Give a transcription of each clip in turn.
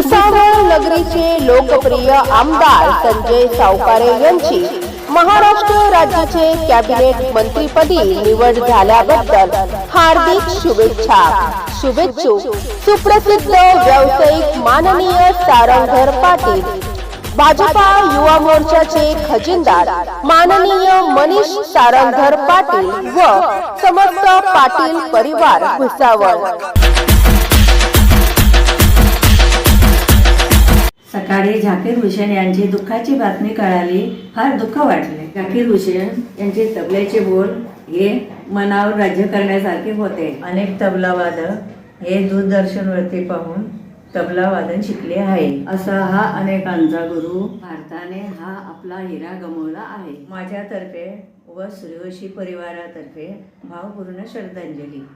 भुसावळ नगरीचे लोकप्रिय आमदार संजय सावकारे यांची महाराष्ट्र राज्याचे कॅबिनेट मंत्रीपदी निवड झाल्याबद्दल हार्दिक शुभेच्छा. शुभेच्छुक सुप्रसिद्ध व्यावसायिक माननीय सारंगधर पाटील. भाजपा युवा मोर्चाचे खजिनदार माननीय मनीष सारंगधर पाटील व समस्त पाटील परिवार भुसावळ. सकाळी झाकीर हुसेन यांची दुःखाची बातमी कळाली फार दुःख वाटले. झाकीर हुसेन यांचे तबल्याचे बोल हे मनावर राज्य करण्यासारखे होते. अनेक तबलावादक हे दूरदर्शनवरती पाहून तबला वादन शिकले आहे. असा हा अनेकांचा गुरु. भारताने हा आपला हिरा गमवला आहे. माझ्यातर्फे व सूर्यवंशी परिवारातर्फे भावपूर्ण श्रद्धांजली.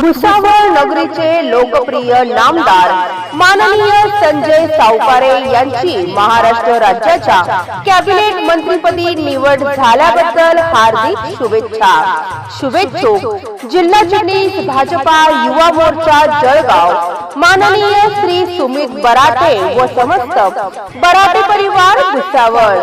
भुसावळ नगरीचे लोकप्रिय नामदार माननीय संजय सावकारे यांची महाराष्ट्र राज्याच्या कॅबिनेट मंत्रीपदी निवड झाल्याबद्दल हार्दिक शुभेच्छा. शुभेच्छुक जिल्हा चिटणीस भाजपा युवा मोर्चा जळगाव. माननीय श्री सुमित बराटे व समस्त बराटे परिवार भुसावळ.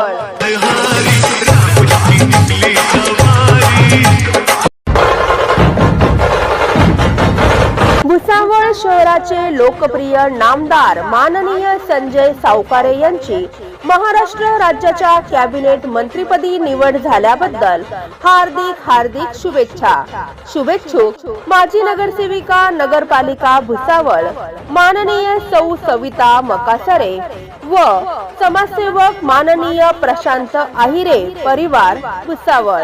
भुसावळ शहराचे लोकप्रिय नामदार माननीय संजय सावकारे यांची महाराष्ट्र राज्याच्या कॅबिनेट मंत्रीपदी निवड झाल्याबद्दल हार्दिक हार्दिक शुभेच्छा. शुभेच्छुक माजी नगरसेविका नगरपालिका भुसावळ माननीय सौ सविता मकासरे व समाजसेवक माननीय प्रशांत आहिरे परिवार भुसावळ.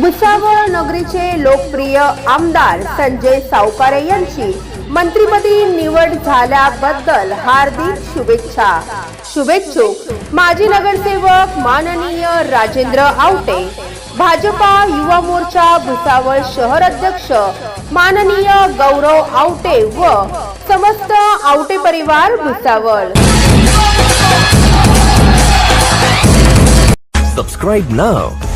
भुसावळ नगरीचे लोकप्रिय आमदार संजय सावकारे यांची मंत्रीपदी निवड झाल्याबद्दल हार्दिक शुभेच्छा. शुभेच्छुक माजी नगरसेवक माननीय राजेंद्र आवटे भाजपा युवा मोर्चा भुसावळ शहर अध्यक्ष माननीय गौरव आवटे व समस्त आवटे परिवार Bhusawal. Subscribe now.